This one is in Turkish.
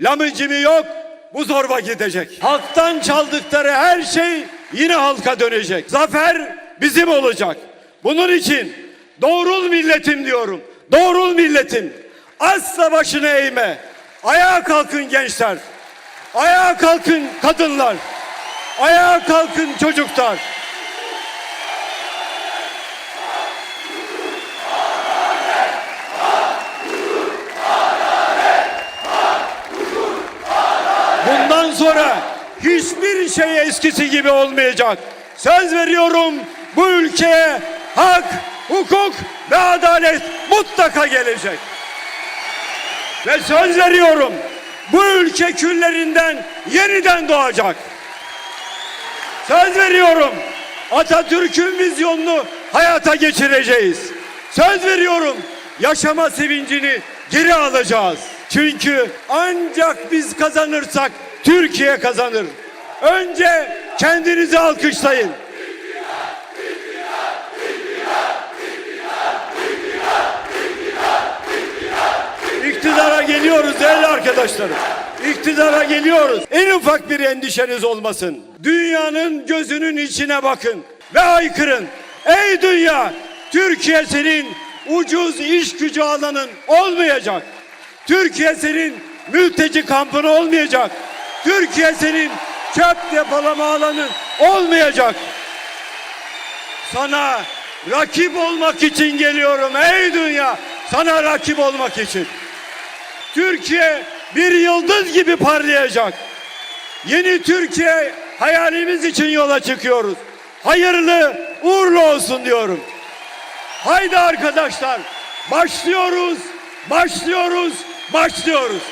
Lamıcımı yok, bu zorba gidecek. Halktan çaldıkları her şey yine halka dönecek. Zafer bizim olacak. Bunun için doğrul milletim diyorum. Doğrul milletim. Asla başını eğme. Ayağa kalkın gençler. Ayağa kalkın kadınlar. Ayağa kalkın çocuklar. Bundan sonra hiçbir şey eskisi gibi olmayacak. Söz veriyorum bu ülkeye hak, hukuk ve adalet mutlaka gelecek. Ve söz veriyorum bu ülke küllerinden yeniden doğacak. Söz veriyorum Atatürk'ün vizyonunu hayata geçireceğiz. Söz veriyorum yaşama sevincini geri alacağız. Çünkü ancak biz kazanırsak Türkiye kazanır. Önce kendinizi alkışlayın. İktidara geliyoruz değerli arkadaşlarım. İktidara geliyoruz. En ufak bir endişeniz olmasın. Dünyanın gözünün içine bakın ve haykırın. Ey dünya! Türkiye senin ucuz iş gücü alanın olmayacak. Türkiye senin mülteci kampın olmayacak. Türkiye senin çöp depolama alanın olmayacak. Sana rakip olmak için geliyorum ey dünya. Sana rakip olmak için. Türkiye bir yıldız gibi parlayacak. Yeni Türkiye hayalimiz için yola çıkıyoruz. Hayırlı uğurlu olsun diyorum. Haydi arkadaşlar başlıyoruz, başlıyoruz, başlıyoruz.